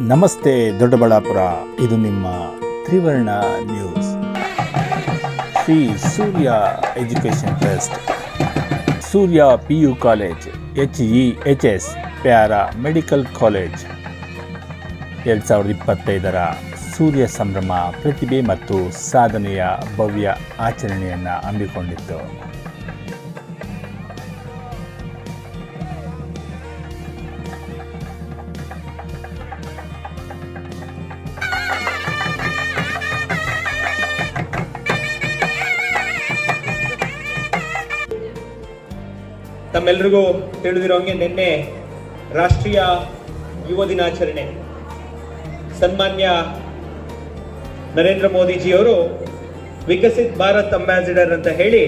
ನಮಸ್ತೆ ದೊಡ್ಡಬಳ್ಳಾಪುರ. ಇದು ನಿಮ್ಮ Trivarna news. Shri Surya education trust, Surya P U college, H E H S, paramedical college. ಎರಡು ಸಾವಿರದ ಇಪ್ಪತ್ತೈದರ ಸೂರ್ಯ ಸಂಭ್ರಮ, ಪ್ರತಿಭೆ ಮತ್ತು ಸಾಧನೆಯ ಭವ್ಯ ಆಚರಣೆಯನ್ನು ಹಮ್ಮಿಕೊಂಡಿತ್ತು. ತಮ್ಮೆಲ್ರಿಗೂ ತಿಳಿದಿರೋಂಗೆ ನಿನ್ನೆ ರಾಷ್ಟ್ರೀಯ ಯುವ ದಿನಾಚರಣೆ. ಸನ್ಮಾನ್ಯ ನರೇಂದ್ರ ಮೋದಿಜಿಯವರು ವಿಕಸಿತ್ ಭಾರತ್ ಅಂಬಾಸಿಡರ್ ಅಂತ ಹೇಳಿ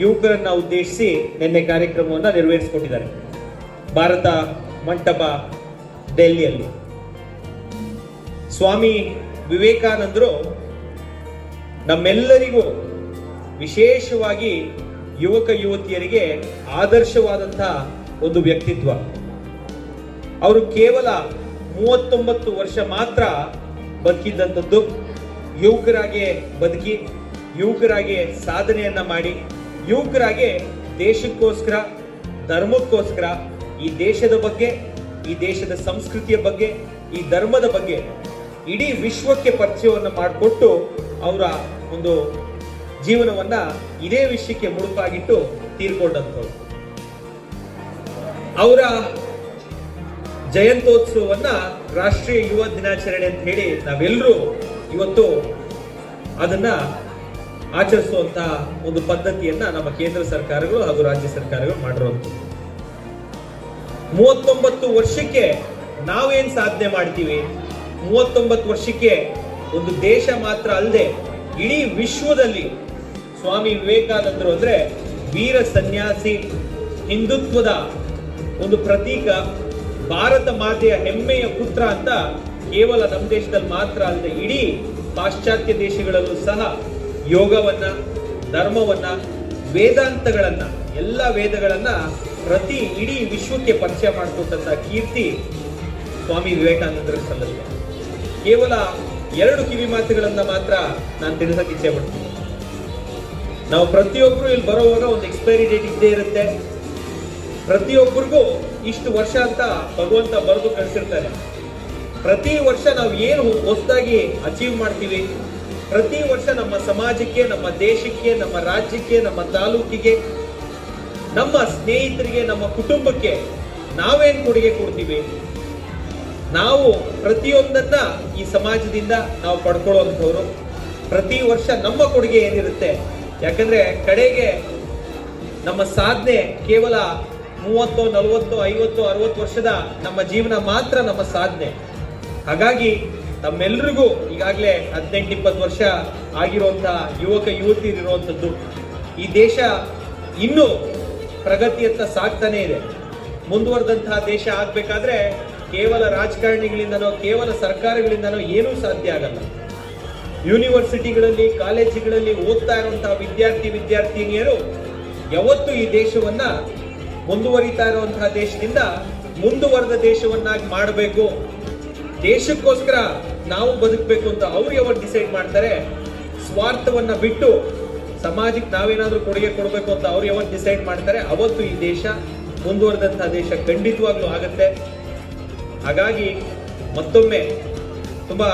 ಯುವಕರನ್ನ ಉದ್ದೇಶಿಸಿ ನಿನ್ನೆ ಕಾರ್ಯಕ್ರಮವನ್ನು ನೆರವೇರಿಸಿಕೊಟ್ಟಿದ್ದಾರೆ. ಭಾರತ ಮಂಟಪ ದೆಹಲಿಯಲ್ಲಿ. ಸ್ವಾಮಿ ವಿವೇಕಾನಂದರು ನಮ್ಮೆಲ್ಲರಿಗೂ ವಿಶೇಷವಾಗಿ ಯುವಕ ಯುವತಿಯರಿಗೆ ಆದರ್ಶವಾದಂತಹ ಒಂದು ವ್ಯಕ್ತಿತ್ವ. ಅವರು ಕೇವಲ ಮೂವತ್ತೊಂಬತ್ತು ವರ್ಷ ಮಾತ್ರ ಬದುಕಿದ್ದಂಥದ್ದು. ಯುವಕರಾಗೆ ಬದುಕಿ, ಯುವಕರಾಗೆ ಸಾಧನೆಯನ್ನ ಮಾಡಿ, ಯುವಕರಾಗೆ ದೇಶಕ್ಕೋಸ್ಕರ, ಧರ್ಮಕ್ಕೋಸ್ಕರ, ಈ ದೇಶದ ಬಗ್ಗೆ, ಈ ದೇಶದ ಸಂಸ್ಕೃತಿಯ ಬಗ್ಗೆ, ಈ ಧರ್ಮದ ಬಗ್ಗೆ ಇಡೀ ವಿಶ್ವಕ್ಕೆ ಪರಿಚಯವನ್ನು ಮಾಡಿಕೊಟ್ಟು ಅವರ ಒಂದು ಜೀವನವನ್ನ ಇದೇ ವಿಷಯಕ್ಕೆ ಮುಡುಪಾಗಿಟ್ಟು ತೀರ್ಕೊಂಡಂಥವ್ರು. ಅವರ ಜಯಂತೋತ್ಸವವನ್ನ ರಾಷ್ಟ್ರೀಯ ಯುವ ದಿನಾಚರಣೆ ಅಂತ ಹೇಳಿ ನಾವೆಲ್ಲರೂ ಇವತ್ತು ಅದನ್ನ ಆಚರಿಸುವಂತ ಒಂದು ಪದ್ಧತಿಯನ್ನ ನಮ್ಮ ಕೇಂದ್ರ ಸರ್ಕಾರಗಳು ಹಾಗೂ ರಾಜ್ಯ ಸರ್ಕಾರಗಳು ಮಾಡಿರುವಂಥದ್ದು. ಮೂವತ್ತೊಂಬತ್ತು ವರ್ಷಕ್ಕೆ ನಾವೇನ್ ಸಾಧನೆ ಮಾಡ್ತೀವಿ? ಮೂವತ್ತೊಂಬತ್ತು ವರ್ಷಕ್ಕೆ ಒಂದು ದೇಶ ಮಾತ್ರ ಅಲ್ಲದೆ ಇಡೀ ವಿಶ್ವದಲ್ಲಿ ಸ್ವಾಮಿ ವಿವೇಕಾನಂದರು ಅಂದ್ರೆ ವೀರ ಸನ್ಯಾಸಿ, ಹಿಂದುತ್ವದ ಒಂದು ಪ್ರತೀಕ, ಭಾರತ ಮಾತೆಯ ಹೆಮ್ಮೆಯ ಪುತ್ರ ಅಂತ ಕೇವಲ ನಮ್ಮ ದೇಶದಲ್ಲಿ ಮಾತ್ರ ಅಲ್ಲದೆ ಇಡೀ ಪಾಶ್ಚಾತ್ಯ ದೇಶಗಳಲ್ಲೂ ಸಹ ಯೋಗವನ್ನ, ಧರ್ಮವನ್ನ, ವೇದಾಂತಗಳನ್ನ, ಎಲ್ಲ ವೇದಗಳನ್ನ ಪ್ರತಿ ಇಡೀ ವಿಶ್ವಕ್ಕೆ ಪರಿಚಯ ಮಾಡಿಕೊಟ್ಟಂತ ಕೀರ್ತಿ ಸ್ವಾಮಿ ವಿವೇಕಾನಂದರಿಗೆ ಸಲ್ಲಲ್ಲ ಕೇವಲ ಎರಡು ಕಿವಿ ಮಾತುಗಳನ್ನ ಮಾತ್ರ ನಾನು ತಿಳಿಸಕ್ಕೆ ಇಚ್ಛೆ ಪಡ್ತೀನಿ. ನಾವು ಪ್ರತಿಯೊಬ್ಬರು ಇಲ್ಲಿ ಬರೋವಾಗ ಒಂದು ಎಕ್ಸ್ಪೈರಿ ಡೇಟ್ ಇದ್ದೇ ಇರುತ್ತೆ. ಪ್ರತಿಯೊಬ್ಬರಿಗೂ ಇಷ್ಟು ವರ್ಷ ಅಂತ ಭಗವಂತ ಬರೆದು ಕಳಿಸಿರ್ತಾನೆ. ಪ್ರತಿ ವರ್ಷ ನಾವು ಏನು ಹೊಸದಾಗಿ ಅಚೀವ್ ಮಾಡ್ತೀವಿ? ಪ್ರತಿ ವರ್ಷ ನಮ್ಮ ಸಮಾಜಕ್ಕೆ, ನಮ್ಮ ದೇಶಕ್ಕೆ, ನಮ್ಮ ರಾಜ್ಯಕ್ಕೆ, ನಮ್ಮ ತಾಲೂಕಿಗೆ, ನಮ್ಮ ಸ್ನೇಹಿತರಿಗೆ, ನಮ್ಮ ಕುಟುಂಬಕ್ಕೆ ನಾವೇನು ಕೊಡುಗೆ ಕೊಡ್ತೀವಿ? ನಾವು ಪ್ರತಿಯೊಂದನ್ನ ಈ ಸಮಾಜದಿಂದ ನಾವು ಪಡ್ಕೊಳ್ಳುವಂಥವ್ರು ಪ್ರತಿ ವರ್ಷ ನಮ್ಮ ಕೊಡುಗೆ ಏನಿರುತ್ತೆ? ಯಾಕಂದ್ರೆ ಕಡೆಗೆ ನಮ್ಮ ಸಾಧನೆ ಕೇವಲ ಮೂವತ್ತು, ನಲವತ್ತು, ಐವತ್ತು, ಅರವತ್ತು ವರ್ಷದ ನಮ್ಮ ಜೀವನ ಮಾತ್ರ ನಮ್ಮ ಸಾಧನೆ. ಹಾಗಾಗಿ ತಮ್ಮೆಲ್ರಿಗೂ ಈಗಾಗಲೇ ಹದಿನೆಂಟು, ಇಪ್ಪತ್ತು ವರ್ಷ ಆಗಿರುವಂತಹ ಯುವಕ, ಯುವತಿಯರಿರುವಂಥದ್ದು, ಈ ದೇಶ ಇನ್ನೂ ಪ್ರಗತಿಯತ್ತ ಸಾಗ್ತಾನೆ ಇದೆ. ಮುಂದುವರೆದಂತಹ ದೇಶ ಆಗ್ಬೇಕಾದ್ರೆ ಕೇವಲ ರಾಜಕಾರಣಿಗಳಿಂದನೋ, ಕೇವಲ ಸರ್ಕಾರಗಳಿಂದನೋ ಏನೂ ಸಾಧ್ಯ ಆಗಲ್ಲ. ಯೂನಿವರ್ಸಿಟಿಗಳಲ್ಲಿ, ಕಾಲೇಜುಗಳಲ್ಲಿ ಓದ್ತಾ ಇರುವಂತಹ ವಿದ್ಯಾರ್ಥಿ, ವಿದ್ಯಾರ್ಥಿನಿಯರು ಯಾವತ್ತು ಈ ದೇಶವನ್ನ ಮುಂದುವರಿತಾ ಇರುವಂತಹ ದೇಶದಿಂದ ಮುಂದುವರೆದ ದೇಶವನ್ನಾಗಿ ಮಾಡಬೇಕು. ದೇಶಕ್ಕೋಸ್ಕರ ನಾವು ಬದುಕಬೇಕು ಅಂತ ಅವ್ರು ಯಾವತ್ತು ಡಿಸೈಡ್ ಮಾಡ್ತಾರೆ, ಸ್ವಾರ್ಥವನ್ನ ಬಿಟ್ಟು ಸಮಾಜಕ್ಕೆ ನಾವೇನಾದ್ರೂ ಕೊಡುಗೆ ಕೊಡಬೇಕು ಅಂತ ಅವ್ರು ಯಾವತ್ತು ಡಿಸೈಡ್ ಮಾಡ್ತಾರೆ, ಅವತ್ತು ಈ ದೇಶ ಮುಂದುವರೆದಂತಹ ದೇಶ ಖಂಡಿತವಾಗ್ಲೂ ಆಗತ್ತೆ. ಹಾಗಾಗಿ ಮತ್ತೊಮ್ಮೆ ತುಂಬಾ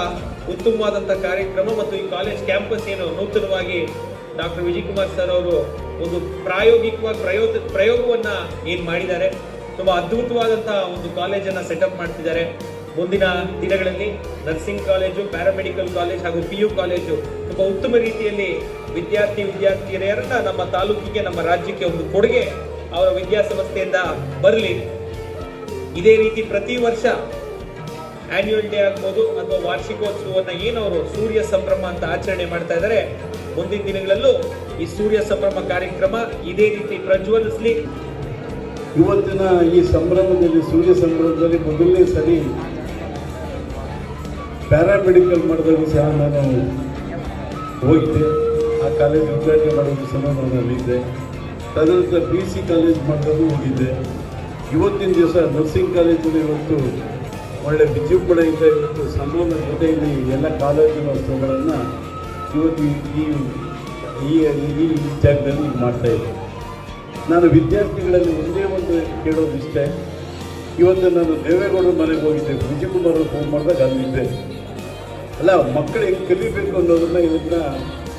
ಉತ್ತಮವಾದಂಥ ಕಾರ್ಯಕ್ರಮ ಮತ್ತು ಈ ಕಾಲೇಜ್ ಕ್ಯಾಂಪಸ್ ಏನು ನೂತನವಾಗಿ ಡಾಕ್ಟರ್ ವಿಜಯ್ ಕುಮಾರ್ ಸರ್ ಅವರು ಒಂದು ಪ್ರಾಯೋಗಿಕವಾಗಿ ಪ್ರಯೋಗ ಪ್ರಯೋಗವನ್ನ ಏನು ಮಾಡಿದ್ದಾರೆ. ತುಂಬಾ ಅದ್ಭುತವಾದಂಥ ಒಂದು ಕಾಲೇಜನ್ನ ಸೆಟಪ್ ಮಾಡ್ತಿದ್ದಾರೆ. ಮುಂದಿನ ದಿನಗಳಲ್ಲಿ ನರ್ಸಿಂಗ್ ಕಾಲೇಜು ಪ್ಯಾರಾಮೆಡಿಕಲ್ ಕಾಲೇಜ್ ಹಾಗೂ ಪಿ ಯು ಕಾಲೇಜು ತುಂಬ ಉತ್ತಮ ರೀತಿಯಲ್ಲಿ ವಿದ್ಯಾರ್ಥಿ ವಿದ್ಯಾರ್ಥಿನಿಯರನ್ನ ನಮ್ಮ ತಾಲೂಕಿಗೆ, ನಮ್ಮ ರಾಜ್ಯಕ್ಕೆ ಒಂದು ಕೊಡುಗೆ ಅವರ ವಿದ್ಯಾಸಂಸ್ಥೆಯಿಂದ ಬರಲಿ. ಇದೇ ರೀತಿ ಪ್ರತಿ ವರ್ಷ ಆನ್ಯುವಲ್ ಡೇ ಆಗ್ಬೋದು ಅಥವಾ ವಾರ್ಷಿಕೋತ್ಸವವನ್ನು ಏನವರು ಸೂರ್ಯ ಸಂಭ್ರಮ ಅಂತ ಆಚರಣೆ ಮಾಡ್ತಾ ಇದ್ದಾರೆ ಮುಂದಿನ ದಿನಗಳಲ್ಲೂ ಈ ಸೂರ್ಯ ಸಂಭ್ರಮ ಕಾರ್ಯಕ್ರಮ ಇದೇ ರೀತಿ ಪ್ರಜ್ವಲಿಸಲಿ. ಇವತ್ತಿನ ಈ ಸಂಭ್ರಮದಲ್ಲಿ, ಸೂರ್ಯ ಸಂಭ್ರಮದಲ್ಲಿ ಮೊದಲನೇ ಸರಿ ಪ್ಯಾರಾಮೆಡಿಕಲ್ ಮಾಡಿದಾಗ ಸಹ ನಾನು ಹೋಗಿದ್ದೆ. ಆ ಕಾಲೇಜ್ ಉದ್ಘಾಟನೆ ಮಾಡೋದು ಸಹ ನಾನು ಅಲ್ಲಿದ್ದೆ. ತದನಂತರ ಬಿ ಸಿ ಕಾಲೇಜ್ ಮಾಡಿದಾಗ ಹೋಗಿದ್ದೆ. ಇವತ್ತಿನ ದಿವಸ ನರ್ಸಿಂಗ್ ಕಾಲೇಜಲ್ಲಿ ಇವತ್ತು ಒಳ್ಳೆ ವಿಜೃಂಭಣೆಯಿಂದ ಇವತ್ತು ಸಂಭ್ರಮ ಜೊತೆಯಲ್ಲಿ ಎಲ್ಲ ವಸ್ತುಗಳನ್ನು ಇವತ್ತು ಈ ಈ ಈ ಜಾಗದಲ್ಲಿ ಮಾಡ್ತಾ ಇದ್ದೆ. ನಾನು ವಿದ್ಯಾರ್ಥಿಗಳಲ್ಲಿ ಒಂದೇ ಒಂದು ಕೇಳೋದು ಇಷ್ಟೇ. ಇವತ್ತು ನಾನು ದೇವೇಗೌಡರ ಮನೆಗೆ ಹೋಗಿದ್ದೆ. ವಿಜಯಕುಮಾರ್ ಫೋನ್ ಮಾಡಿದಾಗ ಅಲ್ಲಿದ್ದೆ. ಅಲ್ಲ ಮಕ್ಕಳು ಹೆಂಗೆ ಕಲಿಬೇಕು ಅನ್ನೋದನ್ನ ಇವನ್ನ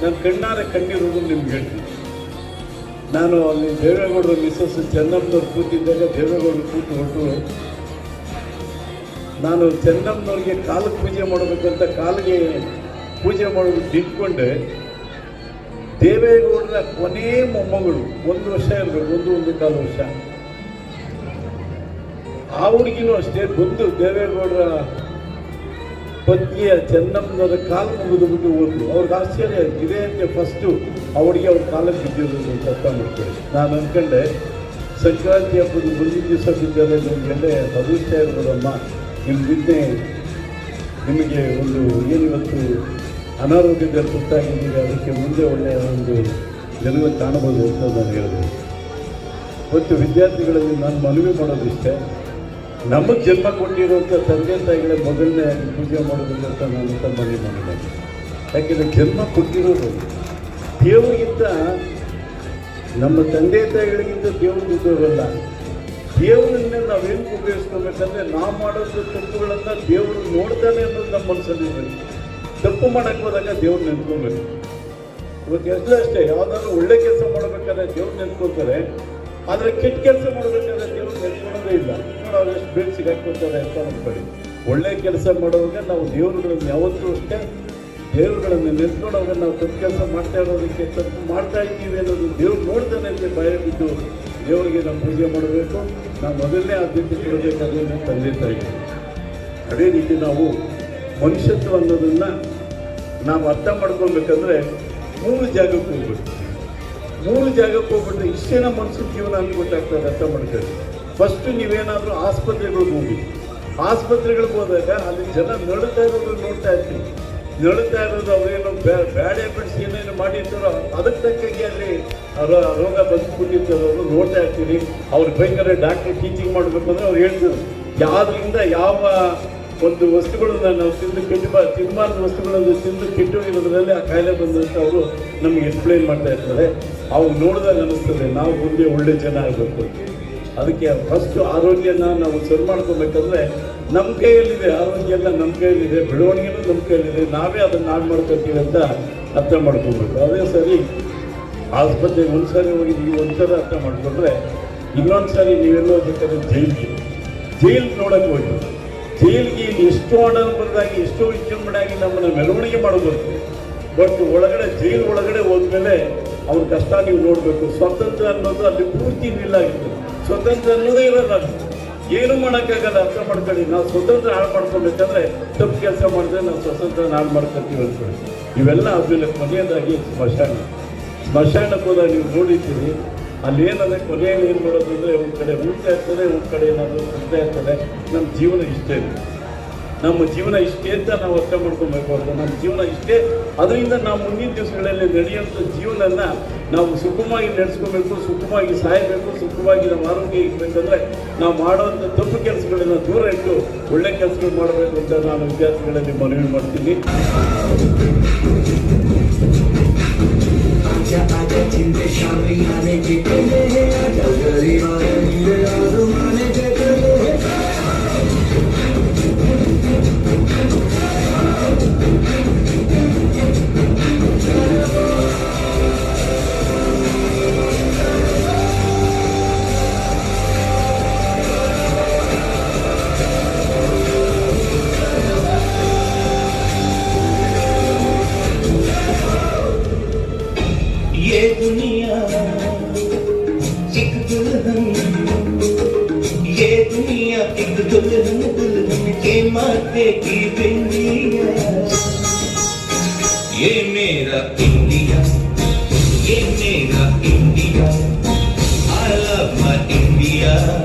ನಾನು ಕಣ್ಣಾರೆ ಕಂಡಿರೋದು ನಿಮ್ಗೆ ಹೇಳ್ತೀನಿ. ನಾನು ಅಲ್ಲಿ ದೇವೇಗೌಡರ ಮಿಸ್ಸಸ್ ಚೆನ್ನಪ್ಪನವ್ರು ಕೂತಿದ್ದಾಗ ದೇವೇಗೌಡರು ಕೂತು ಹೊರಟು ನಾನು ಚೆನ್ನಮ್ಮನವ್ರಿಗೆ ಕಾಲಿಗೆ ಪೂಜೆ ಮಾಡಬೇಕಂತ ಕಾಲಿಗೆ ಪೂಜೆ ಮಾಡೋದಕ್ಕೆ ನಿಂತ್ಕೊಂಡೆ ದೇವೇಗೌಡರ ಕೊನೇ ಮೊಮ್ಮಗಳು, ಒಂದು ವರ್ಷ ಇರಬೇಕು, ಒಂದು ಒಂದು ಕಾಲು ವರ್ಷ. ಆ ಹುಡುಗಿನೂ ಅಷ್ಟೇ ಬಂದು ದೇವೇಗೌಡರ ಪತ್ನಿಯ ಚೆನ್ನಮ್ಮನವರ ಕಾಲು ಮುಗಿದು ಬಿಟ್ಟು ಹೋದ್ರು. ಅವ್ರಿಗೆ ಆಶ್ಚರ್ಯ ಇದೇ ಅಂತ ಫಸ್ಟು ಅವಳಿಗೆ ಅವ್ರ ಕಾಲಕ್ಕೆ ಬಿದ್ದಿರೋದು ಅಂತ ಮಾಡ್ಕೊಳ್ಳಿ ನಾನು ಅಂದ್ಕೊಂಡೆ ಸಂಕ್ರಾಂತಿ ಹಬ್ಬದ ಮುಂದಿನ ದಿವಸ ಬಿದ್ದರೆ ನಿಮಗೆಲ್ಲೇ ಭವಿಷ್ಯ ಇರ್ಬೋದಮ್ಮ ನಿಮ್ಮ ನಿಮಗೆ ಒಂದು ಏನಿವತ್ತು ಅನಾರೋಗ್ಯದ ತುತ್ತಾಗಿದ್ದೀರಿ ಅದಕ್ಕೆ ಮುಂದೆ ಒಳ್ಳೆಯ ಒಂದು ಗೆಲುವು ಕಾಣಬಹುದು ಅಂತ ನಾನು ಹೇಳಿದೆ ಮತ್ತು ವಿದ್ಯಾರ್ಥಿಗಳಲ್ಲಿ ನಾನು ಮನವಿ ಮಾಡೋದಿಷ್ಟೇ, ನಮಗೆ ಜನ್ಮ ಕೊಟ್ಟಿರುವಂಥ ತಂದೆ ತಾಯಿಗಳೇ ಮೊದಲನೇ ಪೂಜೆ ಮಾಡೋದಿಲ್ಲ ಅಂತ ನಾನು ಅಂತ ಮನವಿ ಮಾಡಿದೆ ಯಾಕೆಂದರೆ ಜನ್ಮ ಕೊಟ್ಟಿರೋದು ದೇವರಿಗಿಂತ ನಮ್ಮ ತಂದೆ ತಾಯಿಗಳಿಗಿಂತ ದೇವರು ಇದ್ದವರಲ್ಲ ದೇವರನ್ನೇ ನಾವೇನು ಉಪಯೋಗಿಸ್ಕೋಬೇಕಂದ್ರೆ ನಾವು ಮಾಡೋದು ತಪ್ಪುಗಳನ್ನು ದೇವರು ನೋಡ್ತಾನೆ ಅನ್ನೋದು ನಮ್ಮ ಮನಸ್ಸಲ್ಲಿ ಇರಬೇಕು. ತಪ್ಪು ಮಾಡಕ್ಕೆ ಹೋದಾಗ ದೇವ್ರು ನೆನ್ಕೊಬೇಕು ಇವತ್ತು ಎಷ್ಟು ಅಷ್ಟೇ, ಯಾವ್ದಾದ್ರು ಒಳ್ಳೆ ಕೆಲಸ ಮಾಡಬೇಕಾದ್ರೆ ದೇವ್ರು ನೆನ್ಕೊತಾರೆ, ಆದರೆ ಕೆಟ್ಟ ಕೆಲಸ ಮಾಡಬೇಕಾದ್ರೆ ದೇವ್ರು ನೆನ್ಕೊಳ್ಳೋದೇ ಇಲ್ಲ. ನೋಡಿ ಅವ್ರು ಎಷ್ಟು ಬೇಗ ಸಿಗಾಕ್ಕೊತಾರೆ ಅಂತ ಅನ್ಕೊಳ್ಳಿ. ಒಳ್ಳೆ ಕೆಲಸ ಮಾಡುವಾಗ ನಾವು ದೇವರುಗಳನ್ನು ಯಾವತ್ತೂ ಅಷ್ಟೇ ದೇವರುಗಳನ್ನು ನೆನ್ಕೊಂಡಾಗ ನಾವು ತಪ್ಪು ಕೆಲಸ ಮಾಡ್ತಾ ಇರೋದಕ್ಕೆ ತಪ್ಪು ಮಾಡ್ತಾ ಇದ್ದೀವಿ ಅನ್ನೋದು ದೇವ್ರು ನೋಡ್ತಾನೆ ಅಂತ ಭಯ ಬಿದ್ದು ದೇವರಿಗೆ ನಾವು ಪೂಜೆ ಮಾಡಬೇಕು, ನಾವು ಮೊದಲನೇ ಆದ್ಯತೆ ಕೊಡಬೇಕಾದ್ರೆ ತಂದೆ ತಾಯಿ ಅದೇ ರೀತಿ ನಾವು ಮನುಷ್ಯತ್ವ ಅನ್ನೋದನ್ನು ನಾವು ಅರ್ಥ ಮಾಡ್ಕೊಬೇಕಂದ್ರೆ ಮೂರು ಜಾಗಕ್ಕೆ ಹೋಗ್ಬೇಕು ಮೂರು ಜಾಗಕ್ಕೆ ಹೋಗ್ಬಿಟ್ರೆ ಇಷ್ಟೇನ ನಮ್ಮ ಮನಸ್ಸು ಜೀವನ ಅಂತ ಗೊತ್ತಾಗ್ತದೆ ಅರ್ಥ ಮಾಡ್ಕೊಳ್ಳಿ. ಫಸ್ಟ್ ನೀವೇನಾದರೂ ಆಸ್ಪತ್ರೆಗಳಿಗೆ ಹೋಗಿ, ಆಸ್ಪತ್ರೆಗಳಿಗೆ ಹೋದಾಗ ಅಲ್ಲಿ ಜನ ನಡುತ್ತಾ ಇರೋದು ನೋಡ್ತಾ ಇರ್ತೀವಿ. ನಡುತ್ತಾ ಇರೋದು ಅವ್ರೇನು ಬ್ಯಾಡ್ ಹ್ಯಾಬಿಟ್ಸ್ ಏನೇನು ಮಾಡಿರ್ತಾರೋ, ಅದಕ್ಕೆ ತಕ್ಕಂಗೆ ಅಲ್ಲಿ ರೋಗ ಬಂದ್ಬಿಟ್ಟಿರ್ತಾರೋ ಅವ್ರು ನೋಡ್ತಾ ಇರ್ತೀವಿ ಅವ್ರು ಭಯಂಕರ ಡಾಕ್ಟರ್ ಟೀಚಿಂಗ್ ಮಾಡಬೇಕಂದ್ರೆ ಅವ್ರು ಹೇಳ್ತಾರೆ. ಯಾವ್ದ್ರಿಂದ ಯಾವ ಒಂದು ವಸ್ತುಗಳನ್ನು ನಾವು ತಿಂದು ಕೆಟ್ಟು ಬಾ ತಿನ್ನಬಾರ್ದು ವಸ್ತುಗಳನ್ನು ತಿಂದು ಕೆಟ್ಟು ಇರೋದ್ರಲ್ಲಿ ಆ ಕಾಯಿಲೆ ಬಂದಂತ ಅವರು ನಮ್ಗೆ ಎಕ್ಸ್ಪ್ಲೈನ್ ಮಾಡ್ತಾ ಇರ್ತಾರೆ. ಅವ್ರು ನೋಡಿದಾಗ ಅನಿಸ್ತದೆ, ನಾವು ಮುಂದೆ ಒಳ್ಳೆ ಜನ ಆಗಬೇಕು ಅದಕ್ಕೆ ಫಸ್ಟ್ ಆರೋಗ್ಯನ ನಾವು ಸರಿ ಮಾಡ್ಕೊಬೇಕಂದ್ರೆ ನಮ್ಮ ಕೈಯಲ್ಲಿದೆ ಆರೋಗ್ಯ ನಮ್ಮ ಕೈಯಲ್ಲಿದೆ, ಬೆಳವಣಿಗೆನೂ ನಮ್ಮ ಕೈಯಲ್ಲಿದೆ. ನಾವೇ ಅದನ್ನು ಹಾಳು ಮಾಡ್ಕೊತೀವಿ ಅಂತ ಅರ್ಥ ಮಾಡ್ಕೊಬೇಕು. ಅದೇ ಸರಿ ಆಸ್ಪತ್ರೆಗೆ ಒಂದು ಸಾರಿ ಹೋಗಿ ನೀವು ಒಂದು ಸಾರಿ ಅರ್ಥ ಮಾಡಿಕೊಂಡ್ರೆ ಇನ್ನೊಂದು ಸಾರಿ ನೀವೆಲ್ಲೋ ಬೇಕಾದ್ರೆ ಜೈಲಿಗೆ ಜೈಲ್ ನೋಡಕ್ಕೆ ಹೋಗಿ. ಜೈಲಿಗೆ ಇಲ್ಲಿ ಎಷ್ಟೋ ಬಂದಾಗಿ, ಎಷ್ಟೋ ವಿಜೃಂಭಣೆಯಾಗಿ ನಮ್ಮನ್ನು ಮೆರವಣಿಗೆ ಮಾಡಬಹುದು ಬಟ್ ಒಳಗಡೆ ಜೈಲ್ ಒಳಗಡೆ ಹೋದ್ಮೇಲೆ ಅವ್ರ ಕಷ್ಟ ನೀವು ನೋಡಬೇಕು. ಸ್ವತಂತ್ರ ಅನ್ನೋದು ಅಲ್ಲಿ ಪೂರ್ತಿ ನಿಲ್ಲಾಗಿತ್ತು ಸ್ವತಂತ್ರ ಅನ್ನೋದೇ ಇರಲ್ಲ. ಏನು ಮಾಡೋಕ್ಕಾಗಲ್ಲ ಅರ್ಥ ಮಾಡ್ಕೊಳ್ಳಿ. ನಾವು ಸ್ವತಂತ್ರ ಹಾಳು ಮಾಡ್ಕೊಬೇಕಂದ್ರೆ ತಪ್ಪು ಕೆಲಸ ಮಾಡಿದ್ರೆ ನಾವು ಸ್ವತಂತ್ರ ಹಾಳು ಮಾಡ್ಕೊತೀವಿ ಅನ್ಕೊಳ್ಳಿ ಇವೆಲ್ಲ ಆದ್ಮೇಲೆ ಕೊನೆಯದಾಗಿ ಸ್ಮಶಾನ. ಸ್ಮಶಾನಕ್ಕೆ ಹೋದಾಗ ನೀವು ನೋಡಿದ್ದೀರಿ, ಅಲ್ಲಿ ಏನಂದ್ರೆ ಕೊನೆಯಲ್ಲಿ ಏನು ಮಾಡೋದು ಅಂದರೆ ಒಂದು ಕಡೆ ಊಟ ಇರ್ತದೆ, ಒಂದು ಕಡೆ ಏನಾದರೂ ಇರ್ತದೆ. ನಮ್ಮ ಜೀವನ ಇಷ್ಟೇ. ನಮ್ಮ ಜೀವನ ಇಷ್ಟೇ ಅಂತ ನಾವು ಅರ್ಥ ಮಾಡ್ಕೊಬೇಕಾದ್ರೆ ನಮ್ಮ ಜೀವನ ಇಷ್ಟೇ. ಅದರಿಂದ ನಾವು ಮುಂದಿನ ದಿವಸಗಳಲ್ಲಿ ನಡೆಯುವಂಥ ಜೀವನನ ನಾವು ಸುಖವಾಗಿ ನಡೆಸ್ಕೋಬೇಕು, ಸುಖವಾಗಿ ಸಾಯಬೇಕು, ಸುಖವಾಗಿ ನಮ್ಮ ಆರೋಗ್ಯ ಇರಬೇಕಂದ್ರೆ ನಾವು ಮಾಡುವಂಥ ತಪ್ಪು ಕೆಲಸಗಳನ್ನು ದೂರ ಇಟ್ಟು ಒಳ್ಳೆ ಕೆಲಸಗಳು ಮಾಡಬೇಕು ಅಂತ ನಾನು ವಿದ್ಯಾರ್ಥಿಗಳಲ್ಲಿ ಮನವಿ ಮಾಡ್ತೀನಿ. ಚಿಂತೆ ಶಾಮಿ दुल्हन दुल्हन के माथे की बिंदिया ये मेरा इंडिया, ये मेरा India I love my India.